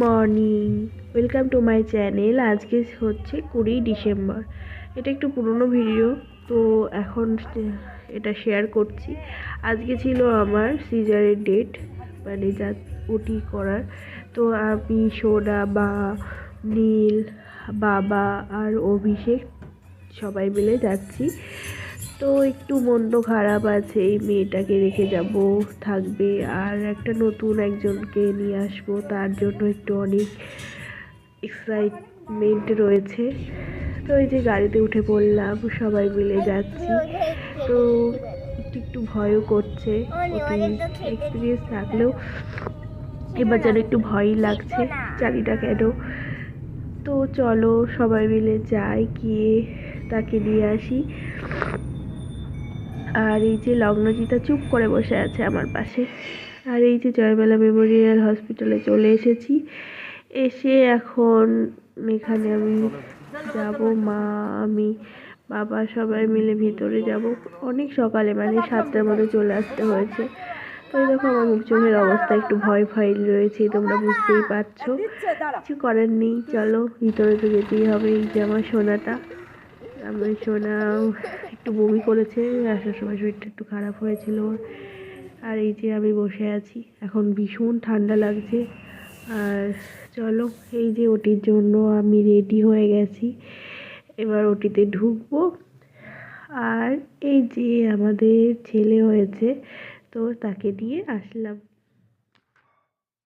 Morning welcome to my channel আজকে হচ্ছে কুড়ি ডিসেম্বর। এটা একটু পুরনো ভিডিও তো এখন এটা শেয়ার করছি। আজকে ছিল আমার সিজারের ডেট মানে যা ওটি করার। তো আমি সোনা বা নীল, বাবা আর অভিষেক সবাই মিলে যাচ্ছি। তো একটু মন্দ খারাপ আছে, এই মেয়েটাকে রেখে যাব, থাকবে। আর একটা নতুন একজনকে নিয়ে আসব, তার জন্য একটু অনেক এক্সাইটমেন্ট রয়েছে। তো এই যে গাড়িতে উঠে পড়লাম, সবাই মিলে যাচ্ছি। তো একটু একটু ভয়ও করছে এক্সপিরিয়েন্স থাকলেও এবার যেন একটু ভয়ই লাগছে জানি না কেন। তো চলো সবাই মিলে যাই, গিয়ে তাকে নিয়ে আসি। আর এই যে লগ্নজিতা চুপ করে বসে আছে আমার পাশে। আর এই যে জয়মেলা মেমোরিয়াল হসপিটালে চলে এসেছি। এসে এখন এখানে আমি যাব মা আমি বাবা সবাই মিলে ভিতরে যাব। অনেক সকালে মানে সাতটার মধ্যে চলে আসতে হয়েছে। তো এই দেখো আমার মুখ চোখের অবস্থা একটু ভয় ভয় রয়েছে তোমরা বুঝতেই পারছ। কিছু করার নেই চলো ভিতরে তো যেতেই হবে। এই যে আমার সোনাটা আমার সোনা একটু বমি করেছে, আসার সময় শরীরটা একটু খারাপ হয়েছিল। আর এই যে আমি বসে আছি, এখন ভীষণ ঠান্ডা লাগছে। আর চলো, এই যে ওটির জন্য আমি রেডি হয়ে গেছি। এবার ওটিতে ঢুকবো। আর এই যে আমাদের ছেলে হয়েছে, তো তাকে নিয়ে আসলাম।